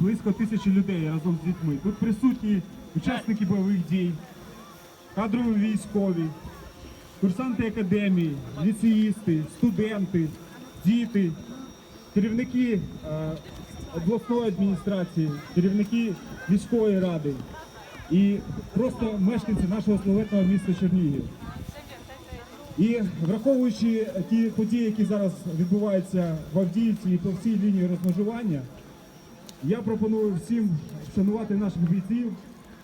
близько тисячі людей разом з дітьми. Тут присутні учасники бойових дій, кадрові військові, курсанти академії, ліцеїсти, студенти, діти, керівники е, обласної адміністрації, керівники міської ради і просто мешканці нашого славетного міста Чернігів. І враховуючи ті події, які зараз відбуваються в Авдіївці і по всій лінії розмежування, я пропоную всім вшанувати наших бійців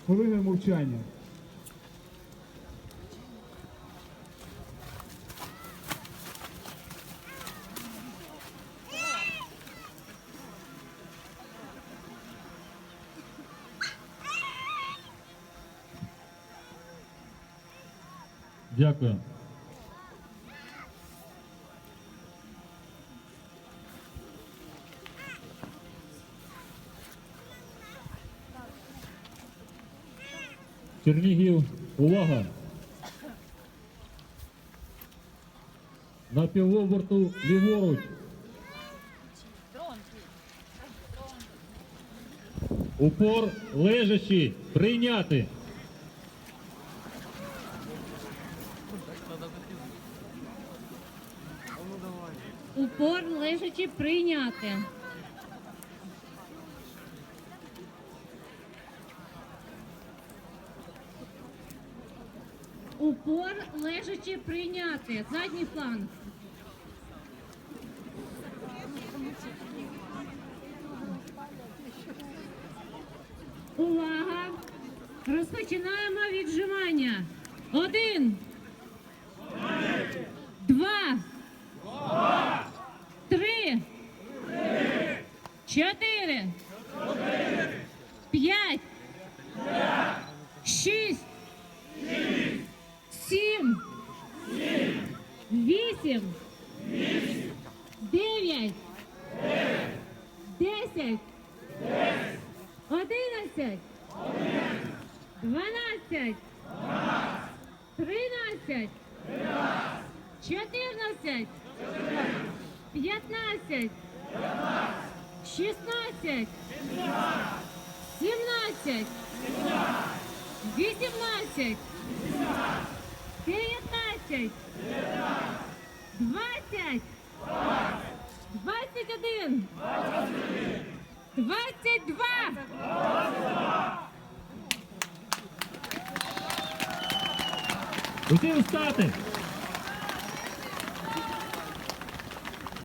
хвилиною мовчання. Дякую. Чернігів, увага! На півоборту ліворуч. Упор лежачи, прийняти. Упор лежачи прийняти. Упор лежачи прийняти. Задній план. Увага! Розпочинаємо віджимання. Один. Два. Три. Чотири. Сім. Вісім. Дев'ять. Десять. Одинадцять. Дванадцять. Тринадцять. Чотирнадцять. П'ятнадцять. Шістнадцять. Сімнадцять. Вісімнадцять. Дев'ятнадцять. Двадцять. Двадцять один. Двадцять два. Усі встати!